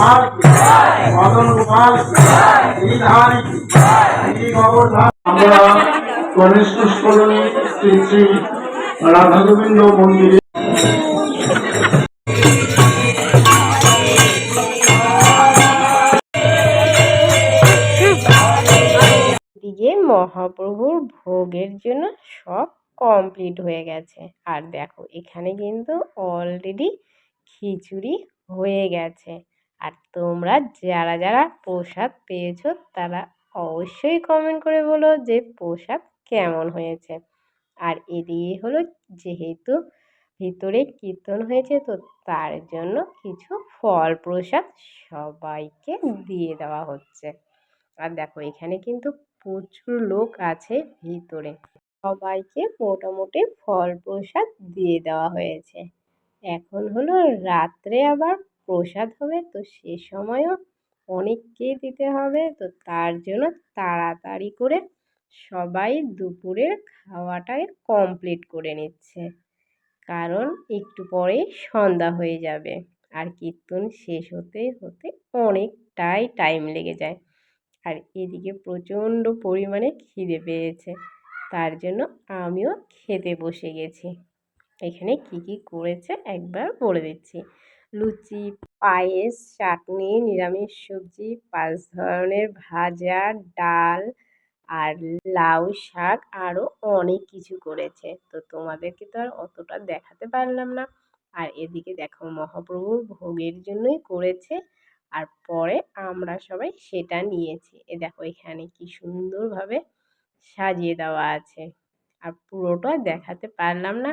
কুমার মদন কুমার আমরা কনিষ্ঠ কলোনি শ্রী রাধা গোবিন্দ মন্দিরে মহাপ্রভুর ভোগের জন্য সব কমপ্লিট হয়ে গেছে। আর দেখো, এখানে কিন্তু অলরেডি খিচুড়ি হয়ে গেছে। আর তোমরা যারা যারা প্রসাদ পেয়েছ, তারা অবশ্যই কমেন্ট করে বলো যে প্রসাদ কেমন হয়েছে। আর এদিকে হলো যেহেতু ভিতরে কীর্তন হয়েছে, তো তার জন্য কিছু ফল প্রসাদ সবাইকে দিয়ে দেওয়া হচ্ছে। আর দেখো, এখানে কিন্তু প্রচুর লোক আছে ভিতরে। সবাইকে মোটামুটি ফল প্রসাদ দিয়ে দেওয়া হয়েছে। এখন হলো রাত্রে আবার প্রসাদ হবে। তো সে সময়ও অনেককেই দিতে হবে। তো তার জন্য তাড়াতাড়ি করে সবাই দুপুরের খাওয়াটাই কমপ্লিট করে নিচ্ছে। কারণ একটু পরেই সন্ধ্যা হয়ে যাবে আর কীর্তন শেষ হতে হতে অনেকটাই টাইম লেগে যায়। আর এদিকে প্রচণ্ড পরিমাণে খিদে পেয়েছে। তার জন্য আমিও খেতে বসে গেছি। এখানে কি কি করেছে একবার বলে দিচ্ছি। লুচি, পায়েস, চাটনি, নিরামিষ সবজি, পাঁচ ধরনের ভাজা, ডাল আর লাউ শাক আরও অনেক কিছু করেছে। তো তোমাদেরকে তো আর অতটা দেখাতে পারলাম না। আর এদিকে দেখো মহাপ্রভুর ভোগের জন্যই করেছে আর পরে আমরা সবাই সেটা নিয়েছি। এ দেখো, এখানে কি সুন্দরভাবে সাজিয়ে দেওয়া আছে। আর পুরোটা দেখাতে পারলাম না,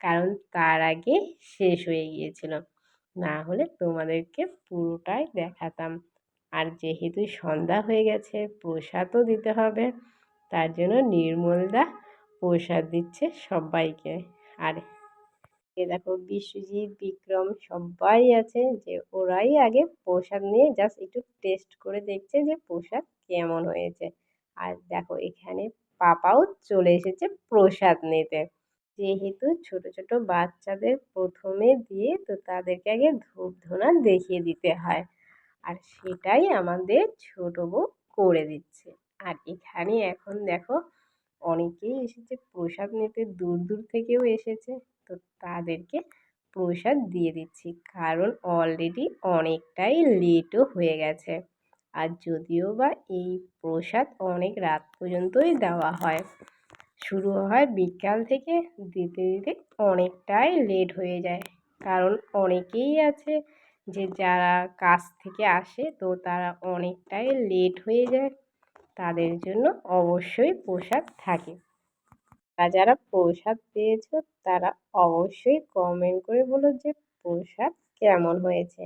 কারণ তার আগে শেষ হয়ে গিয়েছিল। না হলে তোমাদেরকে পুরোটাই দেখাতাম। আর যেহেতু সন্ধ্যা হয়ে গেছে, প্রসাদও দিতে হবে। তার জন্য নির্মলদা প্রসাদ দিচ্ছে সবাইকে। আর এ দেখো, বিশ্বজিৎ, বিক্রম সবাই আছে যে ওরাই আগে প্রসাদ নিয়ে জাস্ট একটু টেস্ট করে দেখছে যে প্রসাদ কেমন হয়েছে। আর দেখো, এখানে পাপাও চলে এসেছে প্রসাদ নিতে। যেহেতু ছোট ছোট বাচ্চাদের প্রথমে দিয়ে তো তাদেরকে আগে ধূপ ধুনা দেখিয়ে দিতে হয়। আর সেটাই আমাদের ছোট বউ করে দিচ্ছে। আর এখানে এখন দেখো অনেকেই এসেছে, প্রসাদ নিতে দূর দূর থেকেও এসেছে। তো তাদেরকে প্রসাদ দিয়ে দিচ্ছি। কারণ অলরেডি অনেকটাই লেটও হয়ে গেছে। আর যদিও বা এই প্রসাদ অনেক রাত পর্যন্তই দেওয়া হয়। শুরু হয় বিকাল থেকে দিতে দিতে অনেকটাই লেট হয়ে যায়। কারণ অনেকেই আছে যে যারা কাজ থেকে আসে তো তারা অনেকটাই লেট হয়ে যায়। তাদের জন্য অবশ্যই প্রসাদ থাকে। আর যারা প্রসাদ পেয়েছ তারা অবশ্যই কমেন্ট করে বলো যে প্রসাদ কেমন হয়েছে।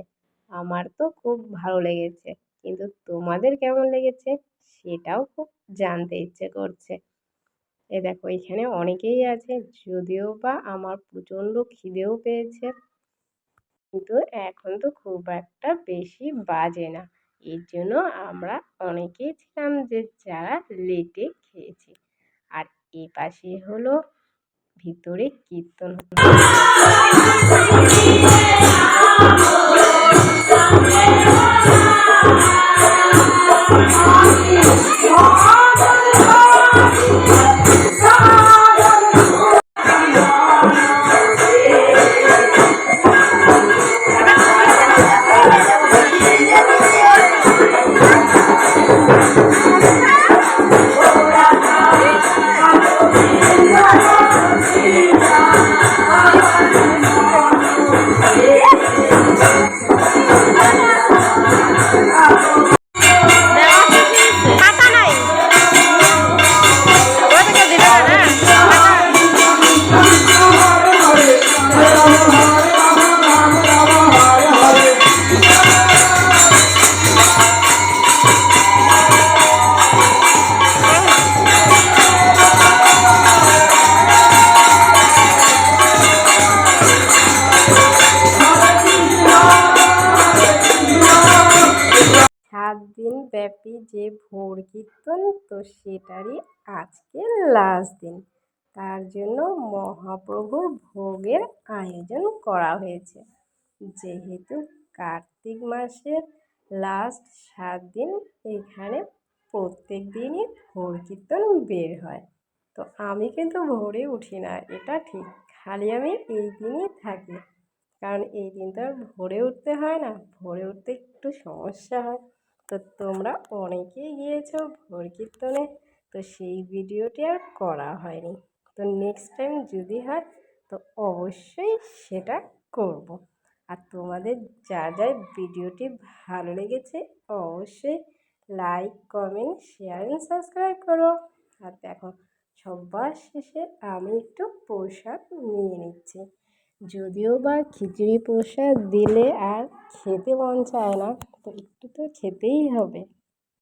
আমার তো খুব ভালো লেগেছে। কিন্তু তোমাদের কেমন লেগেছে সেটাও খুব জানতে ইচ্ছে করছে। এ দেখো, এখানে অনেকেই আছে যদিও বা আমার প্রচণ্ড খিদেও পেয়েছে। কিন্তু এখন তো খুব একটা বেশি বাজে না। এর জন্য আমরা অনেকেই ছিলাম যে যারা লেটে খেয়েছি। আর এ পাশে হলো ভিতরে কীর্তন খাতা ভোর কীর্তন তো সেটারই আজকে লাস্ট দিন। তার জন্য মহাপ্রভুর ভোগের আয়োজন করা হয়েছে। যেহেতু কার্তিক মাসের লাস্ট সাত দিন, এখানে প্রত্যেক দিনই ভোর কীর্তন বের হয়। তো আমি কিন্তু ভোরে উঠি না, এটা ঠিক। খালি আমি এই দিনই থাকি। কারণ এই দিন তো আর ভোরে উঠতে হয় না, ভোরে উঠতে একটু সমস্যা হয়। তো তোমরা অনেকেই গিয়েছো ভোর কীর্তনে তো সেই ভিডিওটি আর করা হয়নি। তো নেক্সট টাইম যদি হয়, তো অবশ্যই সেটা করব। আর তোমাদের যা যা ভিডিওটি ভালো লেগেছে, অবশ্যই like comment share and subscribe করো। আর দেখো, সবার শেষে আমি একটু প্রসাদ নিয়ে নিচ্ছি। যদিও বা খিচুড়ি প্রসাদ দিলে আর খেতে মন চায় না, তো একটু তো খেতেই হবে।